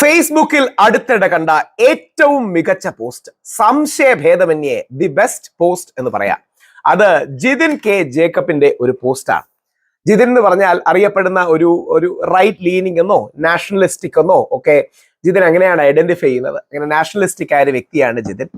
ഫേസ്ബുക്കിൽ അടുത്തിടെ കണ്ട ഏറ്റവും മികച്ച പോസ്റ്റ് സംശയഭേദമന്യേ ദി ബെസ്റ്റ് പോസ്റ്റ് എന്ന് പറയാം. അത് ജിതിൻ കെ ജേക്കബിന്റെ ഒരു പോസ്റ്റാണ്. ജിതിൻ എന്ന് പറഞ്ഞാൽ അറിയപ്പെടുന്ന ഒരു ഒരു റൈറ്റ് ലീനിങ് എന്നോ നാഷണലിസ്റ്റിക് എന്നോ ഒക്കെ ജിതിൻ അങ്ങനെയാണ് ഐഡന്റിഫൈ ചെയ്യുന്നത്. അങ്ങനെ നാഷണലിസ്റ്റിക് ആയ ഒരു വ്യക്തിയാണ് ജിതിൻ.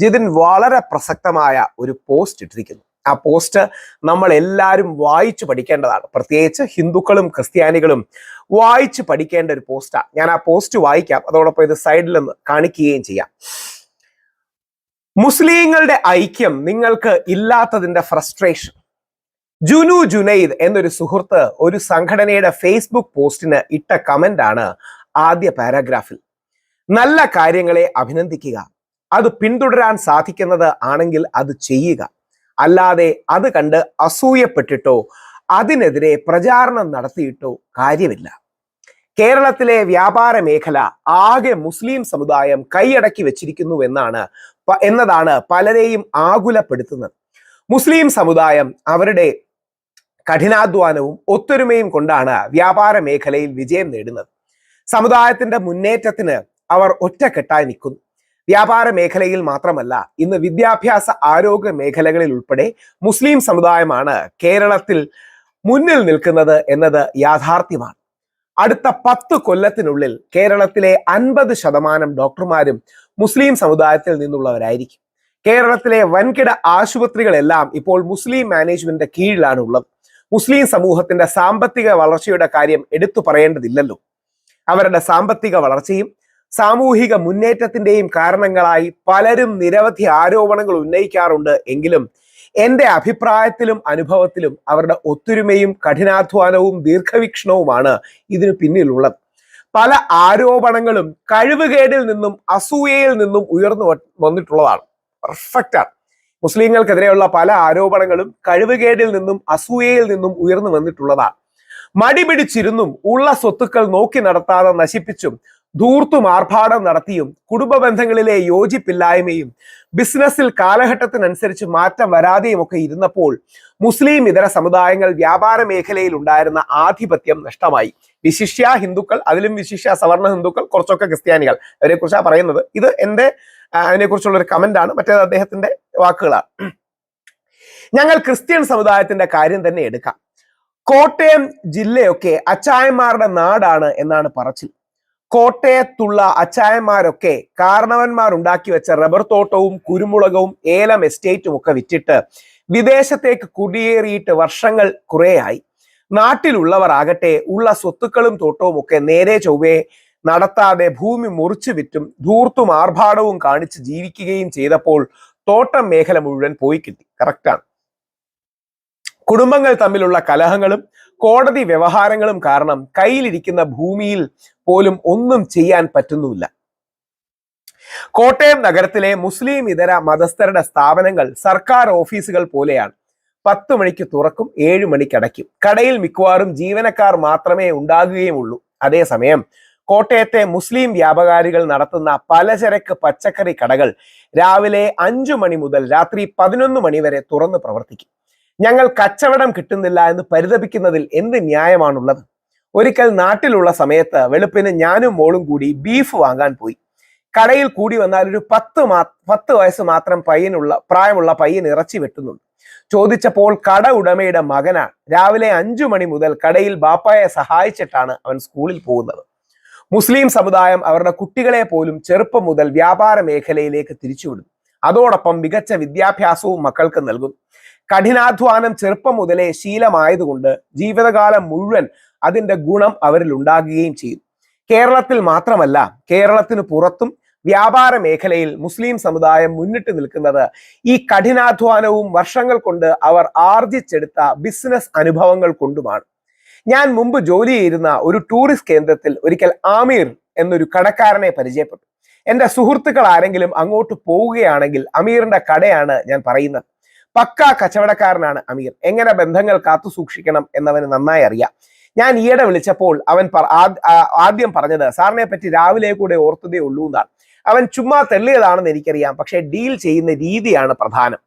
ജിതിൻ വളരെ പ്രസക്തമായ ഒരു പോസ്റ്റ് ഇട്ടിരിക്കുന്നു. ആ പോസ്റ്റ് നമ്മൾ എല്ലാവരും വായിച്ചു പഠിക്കേണ്ടതാണ്. പ്രത്യേകിച്ച് ഹിന്ദുക്കളും ക്രിസ്ത്യാനികളും വായിച്ചു പഠിക്കേണ്ട ഒരു പോസ്റ്റാണ് ഞാൻ ആ പോസ്റ്റ് വായിക്കാം. അതോടൊപ്പം ഇത് സൈഡിൽ നിന്ന് കാണിക്കുകയും ചെയ്യാം. മുസ്ലിങ്ങളുടെ ഐക്യം നിങ്ങൾക്ക് ഇല്ലാത്തതിന്റെ ഫ്രസ്ട്രേഷൻ ജുനു ജുനൈദ് എന്നൊരു സുഹൃത്ത് ഒരു സംഘടനയുടെ ഫേസ്ബുക്ക് പോസ്റ്റിന് ഇട്ട കമന്റ് ആണ് ആദ്യ പാരാഗ്രാഫിൽ നല്ല കാര്യങ്ങളെ അഭിനന്ദിക്കുക. അത് പിന്തുടരാൻ സാധിക്കുന്നത് ആണെങ്കിൽ അത് ചെയ്യുക. അല്ലാതെ അത് കണ്ട് അസൂയപ്പെട്ടിട്ടോ അതിനെതിരെ പ്രചാരണം നടത്തിയിട്ടോ കാര്യമില്ല. കേരളത്തിലെ വ്യാപാര മേഖല ആകെ മുസ്ലിം സമുദായം കൈയടക്കി വെച്ചിരിക്കുന്നു എന്നാണ് എന്നതാണ് പലരെയും ആകുലപ്പെടുത്തുന്നത്. മുസ്ലിം സമുദായം അവരുടെ കഠിനാധ്വാനവും ഒത്തൊരുമയും കൊണ്ടാണ് വ്യാപാര മേഖലയിൽ വിജയം നേടുന്നത്. സമുദായത്തിന്റെ മുന്നേറ്റത്തിന് അവർ ഒറ്റക്കെട്ടായി നിൽക്കുന്നു. വ്യാപാര മേഖലയിൽ മാത്രമല്ല ഇന്ന് വിദ്യാഭ്യാസ ആരോഗ്യ മേഖലകളിൽ ഉൾപ്പെടെ മുസ്ലിം സമുദായമാണ് കേരളത്തിൽ മുന്നിൽ നിൽക്കുന്നത് എന്നത് യാഥാർത്ഥ്യമാണ്. അടുത്ത പത്ത് കൊല്ലത്തിനുള്ളിൽ കേരളത്തിലെ അൻപത് ശതമാനം ഡോക്ടർമാരും മുസ്ലിം സമുദായത്തിൽ നിന്നുള്ളവരായിരിക്കും. കേരളത്തിലെ വൻകിട ആശുപത്രികളെല്ലാം ഇപ്പോൾ മുസ്ലിം മാനേജ്മെന്റിന്റെ കീഴിലാണ് ഉള്ളത് മുസ്ലിം സമൂഹത്തിന്റെ സാമ്പത്തിക വളർച്ചയുടെ കാര്യം എടുത്തു പറയേണ്ടതില്ലല്ലോ. അവരുടെ സാമ്പത്തിക വളർച്ചയും സാമൂഹിക മുന്നേറ്റത്തിന്റെയും കാരണങ്ങളായി പലരും നിരവധി ആരോപണങ്ങൾ ഉന്നയിക്കാറുണ്ട് എങ്കിലും എന്റെ അഭിപ്രായത്തിലും അനുഭവത്തിലും അവരുടെ ഒത്തൊരുമയും കഠിനാധ്വാനവും ദീർഘവീക്ഷണവുമാണ് ഇതിനു പിന്നിലുള്ളത്. പല ആരോപണങ്ങളും കഴിവുകേടിൽ നിന്നും അസൂയയിൽ നിന്നും ഉയർന്നു വന്നിട്ടുള്ളതാണ്. പെർഫെക്റ്റ് ആണ്. മുസ്ലിങ്ങൾക്കെതിരെയുള്ള പല ആരോപണങ്ങളും കഴിവുകേടിൽ നിന്നും അസൂയയിൽ നിന്നും ഉയർന്നു വന്നിട്ടുള്ളതാണ്. മടി പിടിച്ചിരുന്നും ഉള്ള സ്വത്തുക്കൾ നോക്കി നടത്താതെ നശിപ്പിച്ചും ധൂർത്തും ആർഭാടം നടത്തിയും കുടുംബ ബന്ധങ്ങളിലെ യോജിപ്പില്ലായ്മയും ബിസിനസ്സിൽ കാലഘട്ടത്തിനനുസരിച്ച് മാറ്റം വരാതെയും ഒക്കെ ഇരുന്നപ്പോൾ മുസ്ലിം ഇതര സമുദായങ്ങൾ വ്യാപാര മേഖലയിൽ ഉണ്ടായിരുന്ന ആധിപത്യം നഷ്ടമായി. വിശിഷ്യ ഹിന്ദുക്കൾ അതിലും വിശിഷ്യ സവർണ ഹിന്ദുക്കൾ കുറച്ചൊക്കെ ക്രിസ്ത്യാനികൾ. അവരെ കുറിച്ചാണ് പറയുന്നത്. ഇത് എന്റെ അതിനെക്കുറിച്ചുള്ള ഒരു കമന്റ് ആണ് മറ്റേത് അദ്ദേഹത്തിന്റെ വാക്കുകളാണ്. ഞങ്ങൾ ക്രിസ്ത്യൻ സമുദായത്തിന്റെ കാര്യം തന്നെ എടുക്കാം. കോട്ടയം ജില്ലയൊക്കെ അച്ചായന്മാരുടെ നാടാണ് എന്നാണ് പറച്ചിൽ. കോട്ടയത്തുള്ള അച്ചായന്മാരൊക്കെ കാരണവന്മാർ ഉണ്ടാക്കി വെച്ച റബ്ബർ തോട്ടവും കുരുമുളകവും ഏലം എസ്റ്റേറ്റും ഒക്കെ വിറ്റിട്ട് വിദേശത്തേക്ക് കുടിയേറിയിട്ട് വർഷങ്ങൾ കുറേയായി. നാട്ടിലുള്ളവർ ആകട്ടെ ഉള്ള സ്വത്തുക്കളും തോട്ടവും ഒക്കെ നേരെ ചൊവ്വേ നടത്താതെ ഭൂമി മുറിച്ചു വിറ്റും ധൂർത്തും ആർഭാടവും കാണിച്ച് ജീവിക്കുകയും ചെയ്തപ്പോൾ തോട്ടം മേഖല മുഴുവൻ പോയി കിട്ടി. കറക്റ്റാണ് കുടുംബങ്ങൾ തമ്മിലുള്ള കലഹങ്ങളും കോടതി വ്യവഹാരങ്ങളും കാരണം കയ്യിലിരിക്കുന്ന ഭൂമിയിൽ പോലും ഒന്നും ചെയ്യാൻ പറ്റുന്നുമില്ല. കോട്ടയം നഗരത്തിലെ മുസ്ലിം ഇതര മതസ്ഥരുടെ സ്ഥാപനങ്ങൾ സർക്കാർ ഓഫീസുകൾ പോലെയാണ്. പത്ത് മണിക്ക് തുറക്കും ഏഴു മണിക്ക് അടയ്ക്കും. കടയിൽ മിക്കവാറും ജീവനക്കാർ മാത്രമേ ഉണ്ടാകുകയുമുള്ളൂ. അതേസമയം കോട്ടയത്തെ മുസ്ലിം വ്യാപാരികൾ നടത്തുന്ന പലചരക്ക് പച്ചക്കറി കടകൾ രാവിലെ അഞ്ചു മണി മുതൽ രാത്രി പതിനൊന്ന് മണി വരെ തുറന്ന് പ്രവർത്തിക്കും. ഞങ്ങൾ കച്ചവടം കിട്ടുന്നില്ല എന്ന് പരിതപിക്കുന്നതിൽ എന്ത് ന്യായമാണുള്ളത്? ഒരിക്കൽ നാട്ടിലുള്ള സമയത്ത് വെളുപ്പിന് ഞാനും മോളും കൂടി ബീഫ് വാങ്ങാൻ പോയി. കടയിൽ കൂടി വന്നാൽ ഒരു പത്ത് മാ പത്ത് വയസ്സ് മാത്രം പയ്യനുള്ള പ്രായമുള്ള പയ്യൻ ഇറച്ചി വെട്ടുന്നുണ്ട്. ചോദിച്ചപ്പോൾ കട ഉടമയുടെ മകനാണ്. രാവിലെ അഞ്ചു മണി മുതൽ കടയിൽ ബാപ്പായെ സഹായിച്ചിട്ടാണ് അവൻ സ്കൂളിൽ പോകുന്നത്. മുസ്ലിം സമുദായം അവരുടെ കുട്ടികളെ പോലും ചെറുപ്പം മുതൽ വ്യാപാര മേഖലയിലേക്ക് തിരിച്ചുവിടുന്നു. അതോടൊപ്പം മികച്ച വിദ്യാഭ്യാസവും മക്കൾക്ക് നൽകും കഠിനാധ്വാനം ചെറുപ്പം മുതലേ ശീലമായതുകൊണ്ട് ജീവിതകാലം മുഴുവൻ അതിന്റെ ഗുണം അവരിൽ ഉണ്ടാകുകയും ചെയ്യും കേരളത്തിൽ മാത്രമല്ല കേരളത്തിന് പുറത്തും വ്യാപാര മേഖലയിൽ മുസ്ലിം സമുദായം മുന്നിട്ട് നിൽക്കുന്നത് ഈ കഠിനാധ്വാനവും വർഷങ്ങൾ കൊണ്ട് അവർ ആർജിച്ചെടുത്ത ബിസിനസ് അനുഭവങ്ങൾ കൊണ്ടുമാണ്. ഞാൻ മുമ്പ് ജോലി ചെയ്തിരുന്ന ഒരു ടൂറിസ്റ്റ് കേന്ദ്രത്തിൽ ഒരിക്കൽ ആമീർ എന്നൊരു കടക്കാരനെ പരിചയപ്പെട്ടു. എന്റെ സുഹൃത്തുക്കൾ ആരെങ്കിലും അങ്ങോട്ട് പോവുകയാണെങ്കിൽ അമീറിന്റെ കടയാണ് ഞാൻ പറയുന്നത്. പക്ക കച്ചവടക്കാരനാണ് അമീർ. എങ്ങനെ ബന്ധങ്ങൾ കാത്തു സൂക്ഷിക്കണം എന്നവന് നന്നായി അറിയാം. ഞാൻ ഈയിടെ വിളിച്ചപ്പോൾ അവൻ ആദ്യം പറഞ്ഞത് സാറിനെ പറ്റി രാവിലെ കൂടെ ഓർത്തതേ ഉള്ളൂ എന്നാണ്. അവൻ ചുമ്മാ തെള്ളിയതാണെന്ന് എനിക്കറിയാം പക്ഷെ ഡീൽ ചെയ്യുന്ന രീതിയാണ് പ്രധാനം.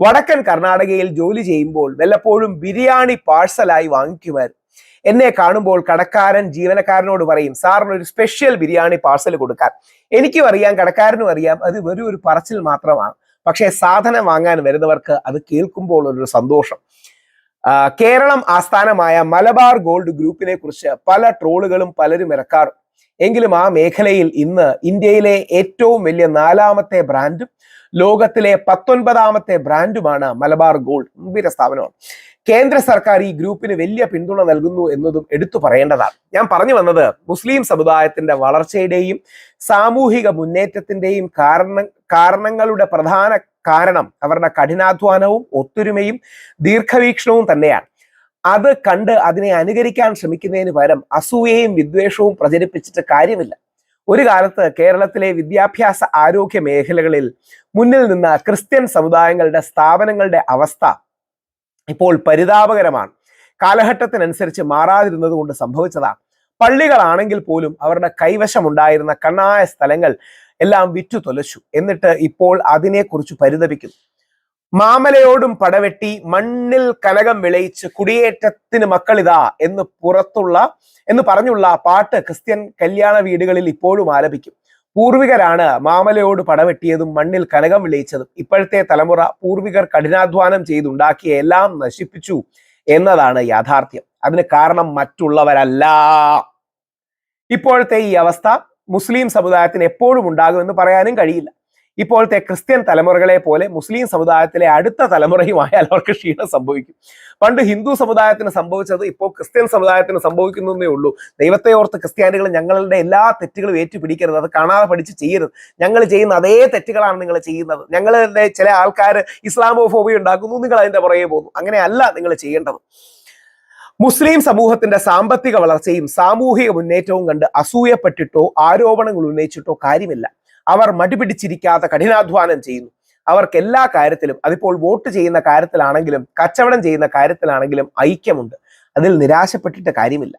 വടക്കൻ കർണാടകയിൽ ജോലി ചെയ്യുമ്പോൾ വല്ലപ്പോഴും ബിരിയാണി പാഴ്സലായി വാങ്ങിക്കുമായിരുന്നു. എന്നെ കാണുമ്പോൾ കടക്കാരൻ ജീവനക്കാരനോട് പറയും സാറിന് ഒരു സ്പെഷ്യൽ ബിരിയാണി പാഴ്സൽ കൊടുക്കാൻ. എനിക്കും അറിയാം കടക്കാരനും അറിയാം അത് വെറും ഒരു പറച്ചിൽ മാത്രമാണ്. പക്ഷേ സാധനം വാങ്ങാൻ വരുന്നവർക്ക് അത് കേൾക്കുമ്പോൾ ഒരു സന്തോഷം. കേരളം ആസ്ഥാനമായ മലബാർ ഗോൾഡ് ഗ്രൂപ്പിനെ കുറിച്ച് പല ട്രോളുകളും പലരും ഇറക്കാറും. എങ്കിലും ആ മേഖലയിൽ ഇന്ന് ഇന്ത്യയിലെ ഏറ്റവും വലിയ നാലാമത്തെ ബ്രാൻഡും ലോകത്തിലെ പത്തൊൻപതാമത്തെ ബ്രാൻഡുമാണ് മലബാർ ഗോൾഡ് ഗംഭീര സ്ഥാപനമാണ്. കേന്ദ്ര സർക്കാർ ഈ ഗ്രൂപ്പിന് വലിയ പിന്തുണ നൽകുന്നു എന്നതും എടുത്തു പറയേണ്ടതാണ്. ഞാൻ പറഞ്ഞു വന്നത് മുസ്ലിം സമുദായത്തിന്റെ വളർച്ചയുടെയും സാമൂഹിക മുന്നേറ്റത്തിന്റെയും കാരണ കാരണങ്ങളുടെ പ്രധാന കാരണം അവരുടെ കഠിനാധ്വാനവും ഒത്തൊരുമയും ദീർഘവീക്ഷണവും തന്നെയാണ്. അത് കണ്ട് അതിനെ അനുകരിക്കാൻ ശ്രമിക്കുന്നതിന് പകരം അസൂയയും വിദ്വേഷവും പ്രചരിപ്പിച്ചിട്ട് കാര്യമില്ല. ഒരു കാലത്ത് കേരളത്തിലെ വിദ്യാഭ്യാസ ആരോഗ്യ മേഖലകളിൽ മുന്നിൽ നിന്ന ക്രിസ്ത്യൻ സമുദായങ്ങളുടെ സ്ഥാപനങ്ങളുടെ അവസ്ഥ ഇപ്പോൾ പരിതാപകരമാണ്. കാലഘട്ടത്തിനനുസരിച്ച് മാറാതിരുന്നത് കൊണ്ട് സംഭവിച്ചതാണ്. പള്ളികളാണെങ്കിൽ പോലും അവരുടെ കൈവശമുണ്ടായിരുന്ന കണ്ണായ സ്ഥലങ്ങൾ എല്ലാം വിറ്റു തൊലച്ചു. എന്നിട്ട് ഇപ്പോൾ അതിനെക്കുറിച്ച് പരിതപിക്കുന്നു. മാമലയോടും പടവെട്ടി മണ്ണിൽ കനകം വിളയിച്ച് കുടിയേറ്റത്തിന് മക്കളിതാ എന്ന് പുറത്തുള്ള എന്ന് പറഞ്ഞുള്ള പാട്ട് ക്രിസ്ത്യൻ കല്യാണ വീടുകളിൽ ഇപ്പോഴും ആലപിക്കും. പൂർവികരാണ് മാമലയോട് പടവെട്ടിയതും മണ്ണിൽ കനകം വിളയിച്ചതും ഇപ്പോഴത്തെ തലമുറ പൂർവികർ കഠിനാധ്വാനം ചെയ്തുണ്ടാക്കിയ എല്ലാം നശിപ്പിച്ചു എന്നതാണ് യാഥാർത്ഥ്യം. അതിന് കാരണം മറ്റുള്ളവരല്ല. ഇപ്പോഴത്തെ ഈ അവസ്ഥ മുസ്ലിം സമുദായത്തിന് എപ്പോഴും ഉണ്ടാകുമെന്ന് പറയാനും കഴിയില്ല. ഇപ്പോഴത്തെ ക്രിസ്ത്യൻ തലമുറകളെ പോലെ മുസ്ലിം സമുദായത്തിലെ അടുത്ത തലമുറയുമായാൽ അവർക്ക് ക്ഷീണം സംഭവിക്കും. പണ്ട് ഹിന്ദു സമുദായത്തിന് സംഭവിച്ചത് ഇപ്പോൾ ക്രിസ്ത്യൻ സമുദായത്തിന് സംഭവിക്കുന്നതേ ഉള്ളൂ. ദൈവത്തെ ഓർത്ത് ക്രിസ്ത്യാനികൾ ഞങ്ങളുടെ എല്ലാ തെറ്റുകളും ഏറ്റുപിടിക്കരുത്. അത് കാണാതെ പഠിച്ച് ചെയ്യരുത്. ഞങ്ങൾ ചെയ്യുന്ന അതേ തെറ്റുകളാണ് നിങ്ങൾ ചെയ്യുന്നത്. ഞങ്ങളുടെ ചില ആൾക്കാർ ഇസ്ലാമോഫോബിയ ഉണ്ടാക്കുന്നു. നിങ്ങൾ അതിന്റെ പുറകെ പോകുന്നു. അങ്ങനെയല്ല നിങ്ങൾ ചെയ്യേണ്ടത്. മുസ്ലിം സമൂഹത്തിന്റെ സാമ്പത്തിക വളർച്ചയും സാമൂഹിക മുന്നേറ്റവും കണ്ട് അസൂയപ്പെട്ടിട്ടോ ആരോപണങ്ങൾ ഉന്നയിച്ചിട്ടോ കാര്യമില്ല. അവർ മടിപിടിച്ചിരിക്കാതെ കഠിനാധ്വാനം ചെയ്യുന്നു. അവർക്ക് എല്ലാ കാര്യത്തിലും അതിപ്പോൾ വോട്ട് ചെയ്യുന്ന കാര്യത്തിലാണെങ്കിലും കച്ചവടം ചെയ്യുന്ന കാര്യത്തിലാണെങ്കിലും ഐക്യമുണ്ട്. അതിൽ നിരാശപ്പെട്ടിട്ട് കാര്യമില്ല.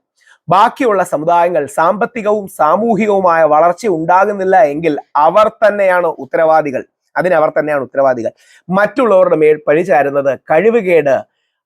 ബാക്കിയുള്ള സമുദായങ്ങൾ സാമ്പത്തികവും സാമൂഹികവുമായ വളർച്ച ഉണ്ടാകുന്നില്ല എങ്കിൽ അവർ തന്നെയാണ് ഉത്തരവാദികൾ. അതിനവർ തന്നെയാണ് ഉത്തരവാദികൾ. മറ്റുള്ളവരുടെ മേൽ പഴിചാരുന്നത് കഴിവുകേട്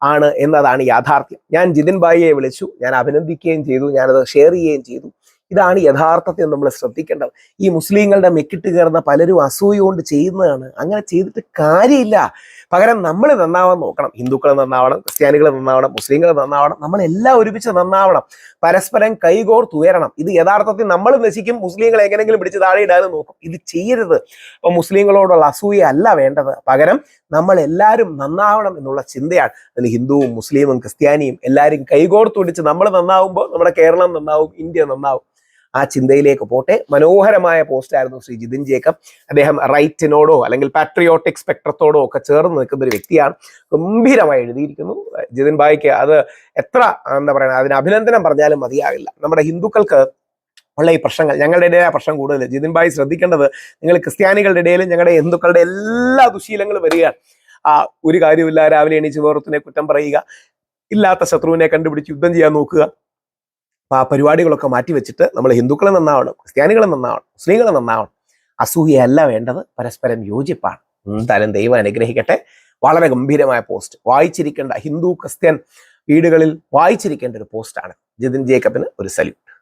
ആണ് എന്നതാണ് യാഥാർത്ഥ്യം. ഞാൻ ജിതിൻ ബായിയെ വിളിച്ചു. ഞാൻ അഭിനന്ദിക്കുകയും ചെയ്തു. ഞാനത് ഷെയർ ചെയ്യുകയും ചെയ്തു. ഇതാണ് യഥാർത്ഥത്തിൽ നമ്മൾ ശ്രദ്ധിക്കേണ്ടത്. ഈ മുസ്ലിങ്ങളുടെ മെക്കിട്ട് കയറുന്ന പലരും അസൂയ കൊണ്ട് ചെയ്യുന്നതാണ്. അങ്ങനെ ചെയ്തിട്ട് കാര്യമില്ല. പകരം നമ്മൾ നന്നാവാൻ നോക്കണം. ഹിന്ദുക്കൾ നന്നാവണം ക്രിസ്ത്യാനികൾ നന്നാവണം മുസ്ലിങ്ങൾ നന്നാവണം നമ്മളെല്ലാം ഒരുമിച്ച് നന്നാവണം. പരസ്പരം കൈകോർത്ത് ഉയരണം. ഇത് യഥാർത്ഥത്തിൽ നമ്മൾ നശിക്കും മുസ്ലിങ്ങൾ എങ്ങനെങ്കിലും പിടിച്ച് താഴെ നോക്കും. ഇത് ചെയ്യരുത്. അപ്പൊ മുസ്ലിങ്ങളോടുള്ള അസൂയ അല്ല വേണ്ടത്. പകരം നമ്മൾ എല്ലാവരും നന്നാവണം എന്നുള്ള ചിന്തയാണ്. അതിൽ ഹിന്ദുവും മുസ്ലിമും ക്രിസ്ത്യാനിയും എല്ലാവരും കൈകോർത്ത് പിടിച്ച് നമ്മൾ നന്നാവുമ്പോൾ നമ്മുടെ കേരളം നന്നാവും ഇന്ത്യ നന്നാവും. ആ ചിന്തയിലേക്ക് പോട്ടെ. മനോഹരമായ പോസ്റ്റ് ആയിരുന്നു ശ്രീ ജിതിൻ ജേക്കബ്. അദ്ദേഹം റൈറ്റിനോടോ അല്ലെങ്കിൽ പാട്രിയോട്ടിക് സ്പെക്ട്രത്തോടോ ഒക്കെ ചേർന്ന് നിൽക്കുന്ന ഒരു വ്യക്തിയാണ്. ഗംഭീരമായി എഴുതിയിരിക്കുന്നു. ജിതിൻ ഭായിക്ക് അത് എത്ര എന്താ പറയുക അതിന് അഭിനന്ദനം പറഞ്ഞാലും മതിയാകില്ല. നമ്മുടെ ഹിന്ദുക്കൾക്ക് ഉള്ള ഈ പ്രശ്നങ്ങൾ ഞങ്ങളുടെ ഇടയിലെ പ്രശ്നം കൂടുതൽ. ജിതിൻ ബായി ശ്രദ്ധിക്കേണ്ടത് നിങ്ങൾ ക്രിസ്ത്യാനികളുടെ ഇടയിലും ഞങ്ങളുടെ ഹിന്ദുക്കളുടെ എല്ലാ ദുശീലങ്ങളും വരികയാണ് ആ ഒരു കാര്യമില്ല രാവിലെ എണീച്ച് വേറൊത്തിനെ കുറ്റം പറയുക. ഇല്ലാത്ത ശത്രുവിനെ കണ്ടുപിടിച്ച് യുദ്ധം ചെയ്യാൻ നോക്കുക. പരിപാടികളൊക്കെ മാറ്റി വെച്ചിട്ട് നമ്മൾ ഹിന്ദുക്കളെ നന്നാവണം ക്രിസ്ത്യാനികളെ നന്നാവണം മുസ്ലിങ്ങളെ നന്നാവണം. അസൂയയല്ല വേണ്ടത് പരസ്പരം യോജിപ്പാണ്. എന്തായാലും ദൈവം അനുഗ്രഹിക്കട്ടെ. വളരെ ഗംഭീരമായ പോസ്റ്റ്. വായിച്ചിരിക്കേണ്ട ഹിന്ദു ക്രിസ്ത്യൻ വീടുകളിൽ വായിച്ചിരിക്കേണ്ട ഒരു പോസ്റ്റാണ്. ജിതിൻ ജേക്കബിന് ഒരു സല്യൂട്ട്.